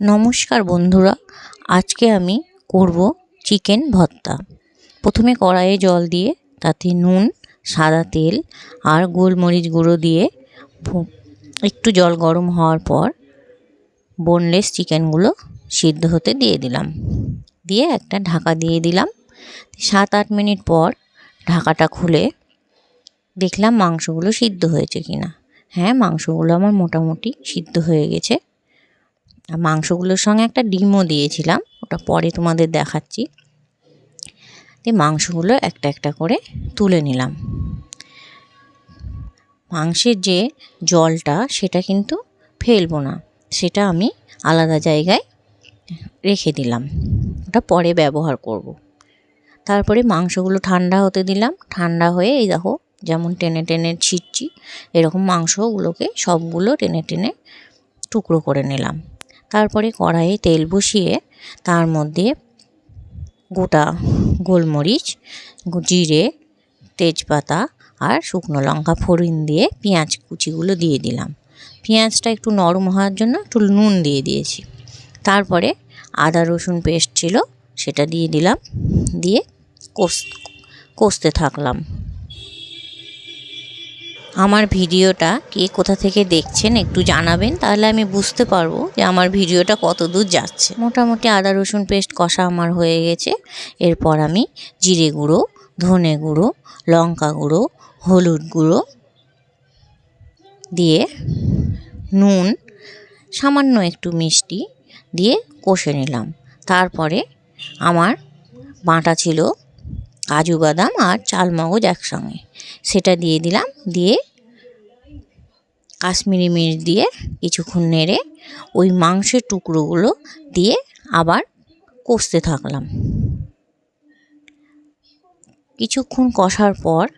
নমস্কার বন্ধুরা, আজকে আমি করব চিকেন ভর্তা। প্রথমে কড়াইয়ে জল দিয়ে তাতে নুন, সাদা তেল আর গোলমরিচ গুঁড়ো দিয়ে একটু জল গরম হওয়ার পর বোনলেস চিকেনগুলো সিদ্ধ হতে দিয়ে দিলাম। দিয়ে একটা ঢাকা দিয়ে দিলাম। সাত আট মিনিট পর ঢাকাটা খুলে দেখলাম মাংসগুলো সিদ্ধ হয়েছে কিনা। হ্যাঁ মাংসগুলো আমার মোটামুটি সিদ্ধ হয়ে গেছে। আর মাংসগুলোর সঙ্গে একটা ডিমও দিয়েছিলাম, ওটা পরে তোমাদের দেখাচ্ছি। দিয়ে মাংসগুলো একটা একটা করে তুলে নিলাম। মাংসের যে জলটা, সেটা কিন্তু ফেলব না, সেটা আমি আলাদা জায়গায় রেখে দিলাম। ওটা পরে ব্যবহার করব। তারপরে মাংসগুলো ঠান্ডা হতে দিলাম। ঠান্ডা হয়ে এই দেখো, যেমন টেনে টেনে ছিটছি, এরকম মাংসগুলোকে সবগুলো টেনে টেনে টুকরো করে নিলাম। তারপরে কড়াইয়ে তেল বসিয়ে তার মধ্যে গোটা গোলমরিচ, জিরে, তেজপাতা আর শুকনো লঙ্কা ফোড়ন দিয়ে পেঁয়াজ কুচিগুলো দিয়ে দিলাম। পেঁয়াজটা একটু নরম হওয়ার জন্য একটু নুন দিয়ে দিয়েছি। তারপরে আদা রসুন পেস্ট ছিল সেটা দিয়ে দিলাম, দিয়ে কষ, কষতে থাকলাম। আমার ভিডিওটা কে কোথা থেকে দেখছেন একটু জানাবেন, তাহলে আমি বুঝতে পারব যে আমার ভিডিওটা কত দূর যাচ্ছে। মোটামুটি আদা, রসুন পেস্ট কষা আমার হয়ে গেছে। এরপর আমি জিরে গুঁড়ো, ধনে গুঁড়ো, লঙ্কা গুঁড়ো, হলুদ গুঁড়ো দিয়ে নুন, সামান্য একটু মিষ্টি দিয়ে কষে নিলাম। তারপরে আমার বাটা ছিল কাজু বাদাম আর চালমগজ একসঙ্গে। সেটা দিয়ে দিলাম, দিয়ে কাশ্মীরি মির্চ দিয়ে কিছুক্ষণ নেড়ে ওই মাংসের টুকরোগুলো দিয়ে আবার কষতে থাকলাম। কিছুক্ষণ কষার পর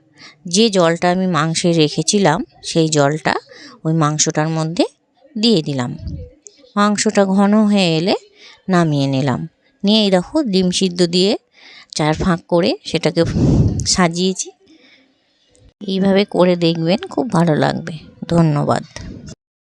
যে জলটা আমি মাংসে রেখেছিলাম, সেই জলটা ওই মাংসটার মধ্যে দিয়ে দিলাম। মাংসটা ঘন হয়ে এলে নামিয়ে নিলাম। নিয়ে এই দেখো, ডিম সিদ্ধ দিয়ে চার ফাঁক করে সেটাকে সাজিয়েছি। এইভাবে করে দেখবেন খুব ভালো লাগবে। ধন্যবাদ।